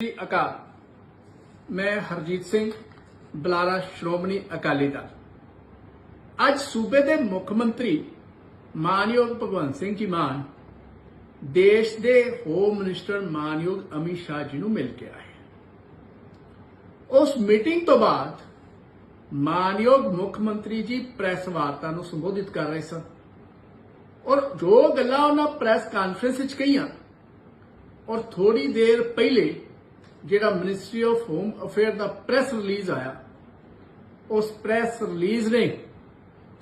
ਸ੍ਰੀ ਅਕਾਲ। ਮੈਂ ਹਰਜੀਤ ਸਿੰਘ, ਬਲਾਰਾ ਸ਼੍ਰੋਮਣੀ ਅਕਾਲੀ ਦਲ। ਅੱਜ ਸੂਬੇ ਦੇ ਮੁੱਖ ਮੰਤਰੀ ਮਾਨਯੋਗ ਭਗਵੰਤ ਸਿੰਘ ਜੀ ਮਾਨ ਦੇਸ਼ ਦੇ ਹੋਮ ਮਿਨਿਸਟਰ ਮਾਨਯੋਗ ਅਮਿਤ ਸ਼ਾਹ ਜੀ ਨੂੰ ਮਿਲ ਕੇ ਆਏ ਉਸ ਮੀਟਿੰਗ ਤੋਂ ਬਾਅਦ ਮਾਨਯੋਗ ਮੁੱਖ ਮੰਤਰੀ ਜੀ ਪ੍ਰੈਸ ਵਾਰਤਾ ਨੂੰ ਸੰਬੋਧਿਤ ਕਰ ਰਹੇ ਸਨ ਔਰ ਜੋ ਗੱਲਾਂ ਉਹਨਾਂ ਪ੍ਰੈਸ ਕਾਨਫਰੰਸ ਵਿੱਚ ਕਹੀਆਂ ਔਰ ਥੋੜੀ ਦੇਰ ਪਹਿਲੇ ਜਿਹੜਾ ਮਿਨਿਸਟਰੀ ਆਫ ਹੋਮ ਅਫੇਅਰ ਦਾ ਪ੍ਰੈਸ ਰਿਲੀਜ਼ ਆਇਆ, ਉਸ ਪ੍ਰੈਸ ਰਿਲੀਜ਼ ਨੇ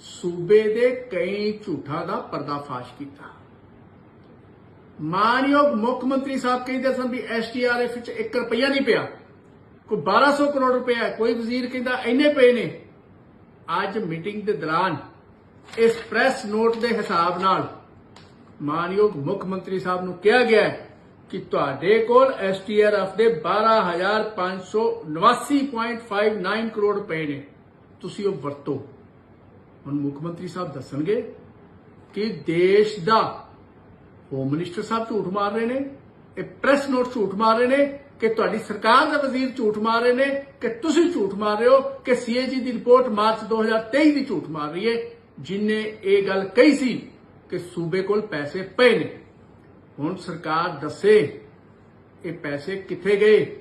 ਸੂਬੇ ਦੇ ਕਈ ਝੂਠਾਂ ਦਾ ਪਰਦਾਫਾਸ਼ ਕੀਤਾ। ਮਾਨਯੋਗ ਮੁੱਖ ਮੰਤਰੀ ਸਾਹਿਬ ਕਹਿੰਦੇ ਸਨ ਵੀ ਐਸਟੀਆਰਐਫ ਵਿੱਚ 1 ਰੁਪਿਆ ਨਹੀਂ ਪਿਆ। ਕੋਈ 1200 ਕਰੋੜ ਰੁਪਇਆ ਕੋਈ ਵਜ਼ੀਰ ਕਹਿੰਦਾ ਇੰਨੇ ਪਏ ਨੇ। ਅੱਜ ਮੀਟਿੰਗ ਦੇ ਦੌਰਾਨ ਇਸ ਪ੍ਰੈਸ ਨੋਟ ਦੇ ਹਿਸਾਬ ਨਾਲ ਮਾਨਯੋਗ ਮੁੱਖ ਮੰਤਰੀ ਸਾਹਿਬ ਨੂੰ ਕਿਹਾ ਗਿਆ ਹੈ ਕਿ ਤੁਹਾਡੇ ਕੋਲ ਐਸਟੀਆਰਐਫ ਦੇ 12589.59 ਕਰੋੜ ਰੁਪਏ ਨੇ। ਤੁਸੀਂ ਉਹ ਵਰਤੋ। ਹੁਣ ਮੁੱਖ ਮੰਤਰੀ ਸਾਹਿਬ ਦੱਸਣਗੇ ਕਿ ਦੇਸ਼ ਦਾ ਹੋਮ ਮਿਨਿਸਟਰ ਸਾਹਿਬ ਝੂਠ ਮਾਰ ਰਹੇ ਨੇ, ਇਹ ਪ੍ਰੈਸ ਨੋਟ ਝੂਠ ਮਾਰ ਰਹੇ ਨੇ ਕਿ ਤੁਹਾਡੀ ਸਰਕਾਰ ਦਾ ਵਜ਼ੀਰ ਝੂਠ ਮਾਰ ਰਹੇ ਨੇ, ਕਿ ਤੁਸੀਂ ਝੂਠ ਮਾਰ ਰਹੇ ਹੋ ਕਿ ਸੀਏਜੀ ਦੀ ਰਿਪੋਰਟ ਮਾਰਚ 2023 ਦੀ ਝੂਠ ਮਾਰ ਰਹੀ ਹੈ, ਜਿਨੇ ਇਹ ਗੱਲ ਕਹੀ ਸੀ ਕਿ ਸੂਬੇ ਕੋਲ ਪੈਸੇ ਪਏ ਨੇ। ਹੁਣ ਸਰਕਾਰ ਦੱਸੇ ਇਹ ਪੈਸੇ ਕਿੱਥੇ ਗਏ?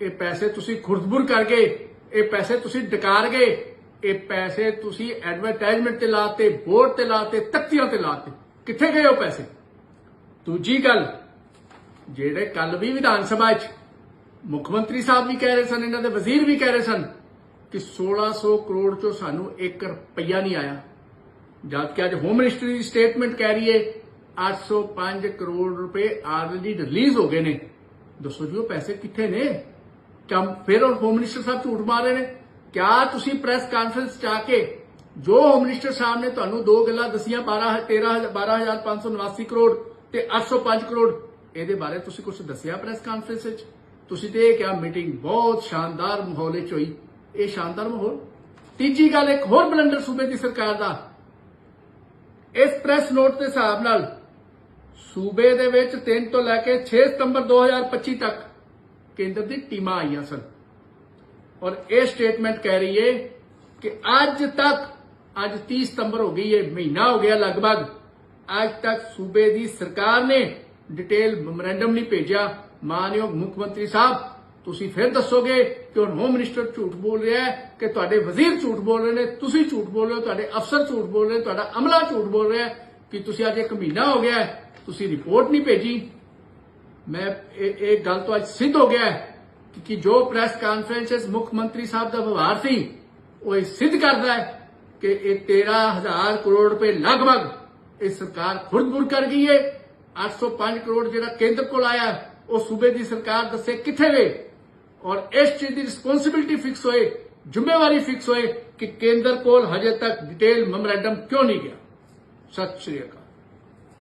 ਇਹ ਪੈਸੇ ਤੁਸੀਂ ਖੁਰਦਬੁਰ ਕਰ ਗਏ। ਇਹ ਪੈਸੇ ਤੁਸੀਂ ਡਕਾਰ ਗਏ। ਇਹ ਪੈਸੇ ਤੁਸੀਂ ਐਡਵਰਟਾਈਜ਼ਮੈਂਟ ਤੇ ਲਾਤੇ ਬੋਰਡ ਤੇ ਲਾਤੇ ਤਖਤੀਆਂ ਤੇ ਲਾਤੇ। ਕਿੱਥੇ ਗਏ ਉਹ ਪੈਸੇ? ਦੂਜੀ ਗੱਲ, ਜਿਹੜੇ ਕੱਲ ਵੀ ਵਿਧਾਨ ਸਭਾ 'ਚ ਮੁੱਖ ਮੰਤਰੀ ਸਾਹਿਬ ਵੀ ਕਹਿ ਰਹੇ ਸਨ, ਇਹਨਾਂ ਦੇ ਵਜ਼ੀਰ ਵੀ ਕਹਿ ਰਹੇ ਸਨ ਕਿ 1600 ਕਰੋੜ ਚੋਂ ਸਾਨੂੰ 1 ਰੁਪਈਆ ਨਹੀਂ ਆਇਆ। ਜਦ ਕਿ ਅੱਜ ਹੋਮ ਮਿਨਿਸਟਰੀ ਦੀ ਸਟੇਟਮੈਂਟ ਕਹਿ ਰਹੀ ਹੈ 805 ਕਰੋੜ ਰੁਪਏ ਆਲਰੇਡੀ ਰਿਲੀਜ਼ ਹੋ ਗਏ ਨੇ। ਦੱਸੋ ਜੀ, ਉਹ ਪੈਸੇ ਕਿੱਥੇ ਨੇ? ਕਿਆ ਫਿਰ ਉਹ ਹੋਮ ਮਿਨਿਸਟਰ ਸਾਹਿਬ ਝੂਠ ਮਾਰ ਰਹੇ ਨੇ। ਕਿਆ ਤੁਸੀਂ ਪ੍ਰੈਸ ਕਾਨਫਰੰਸ ਚ ਆ ਕੇ ਜੋ ਹੋਮ ਮਿਨਿਸਟਰ ਸਾਹਿਬ ਨੇ ਤੁਹਾਨੂੰ ਦੋ ਗੱਲਾਂ ਦਸੀਆਂ 12 13 12589 ਕਰੋੜ ਤੇ 805 ਕਰੋੜ, ਇਹਦੇ ਬਾਰੇ ਤੁਸੀਂ ਕੁਝ ਦੱਸਿਆ ਪ੍ਰੈਸ ਕਾਨਫਰੰਸ ਵਿੱਚ? ਤੁਸੀਂ ਤੇ ਇਹ ਕਿਹਾ ਮੀਟਿੰਗ ਬਹੁਤ ਸ਼ਾਨਦਾਰ ਮਾਹੌਲ ਵਿੱਚ ਹੋਈ। ਇਹ ਸ਼ਾਨਦਾਰ ਮਾਹੌਲ? ਤੀਜੀ ਗੱਲ, ਇੱਕ ਹੋਰ ਬਲੰਡਰ ਸੂਬੇ ਦੀ ਸਰਕਾਰ ਦਾ। ਇਸ ਪ੍ਰੈਸ ਨੋਟ ਦੇ ਹਿਸਾਬ ਨਾਲ ਸੂਬੇ ਦੇ ਵਿੱਚ 3 ਤੋਂ ਲੈ ਕੇ 6 ਸਤੰਬਰ 2025 ਤੱਕ ਕੇਂਦਰ ਦੀ ਟੀਮਾਂ ਆਈਆਂ ਸਨ। ਔਰ ਇਹ ਸਟੇਟਮੈਂਟ ਕਹਿ ਰਹੀ ਹੈ ਕਿ ਅੱਜ ਤੱਕ, ਅੱਜ 30 ਸਤੰਬਰ ਹੋ ਗਈ ਹੈ ਮਹੀਨਾ ਹੋ ਗਿਆ ਲਗਭਗ, ਅੱਜ ਤੱਕ ਸੂਬੇ ਦੀ ਸਰਕਾਰ ਨੇ ਡਿਟੇਲ ਮੈਮੋਰੈਂਡਮ ਨਹੀਂ ਭੇਜਿਆ। ਮਾਨਯੋਗ ਮੁੱਖ ਮੰਤਰੀ ਸਾਹਿਬ, ਤੁਸੀਂ ਫਿਰ ਦੱਸੋਗੇ ਕਿ ਹੁਣ ਹੋਮ ਮਿਨਿਸਟਰ ਝੂਠ ਬੋਲ ਰਿਹਾ ਹੈ ਕਿ ਤੁਹਾਡੇ ਵਜ਼ੀਰ ਝੂਠ ਬੋਲ ਰਹੇ ਨੇ, ਤੁਸੀਂ ਝੂਠ ਬੋਲ ਰਹੇ ਹੋ, ਤੁਹਾਡੇ ਅਫਸਰ ਝੂਠ ਬੋਲ ਰਹੇ ਤੁਹਾਡਾ ਅਮਲਾ ਝੂਠ ਬੋਲ ਰਿਹਾ ਕਿ ਤੁਸੀਂ ਅੱਜ ਇੱਕ ਮਹੀਨਾ ਹੋ ਗਿਆ ਤੁਸੀਂ ਰਿਪੋਰਟ ਨਹੀਂ ਭੇਜੀ ਮੈਂ ਇਹ ਇਹ ਗੱਲ ਤੋਂ ਅੱਜ ਸਿੱਧ ਹੋ ਗਿਆ ਹੈ ਕਿ- ਕਿ ਜੋ ਪ੍ਰੈਸ ਕਾਨਫਰੰਸ ਮੁੱਖ ਮੰਤਰੀ ਸਾਹਿਬ ਦਾ ਵਿਵਹਾਰ ਸੀ ਉਹ ਇਹ ਸਿੱਧ ਕਰਦਾ ਹੈ ਕਿ ਇਹ 13000 ਕਰੋੜ ਰੁਪਏ ਲਗਭਗ ਇਹ ਸਰਕਾਰ ਖੁਰਦਬੁਰ ਕਰ ਗਈ ਹੈ 805 ਕਰੋੜ ਜਿਹੜਾ ਕੇਂਦਰ ਕੋਲ ਆਇਆ ਉਹ ਸੂਬੇ ਦੀ ਸਰਕਾਰ ਦੱਸੇ ਕਿੱਥੇ ਗਏ ਔਰ ਇਸ ਚੀਜ਼ ਦੀ ਰਿਸਪੌਂਸਿਬਿਲਟੀ ਫਿਕਸ ਹੋਏ ਜ਼ਿੰਮੇਵਾਰੀ ਫਿਕਸ ਹੋਏ ਕਿ ਕੇਂਦਰ ਕੋਲ ਹਜੇ ਤੱਕ ਡਿਟੇਲ ਮੈਮੋਰੈਂਡਮ ਕਿਉਂ ਨਹੀਂ ਗਿਆ ਸਤਿ ਸ਼੍ਰੀ ਅਕਾਲ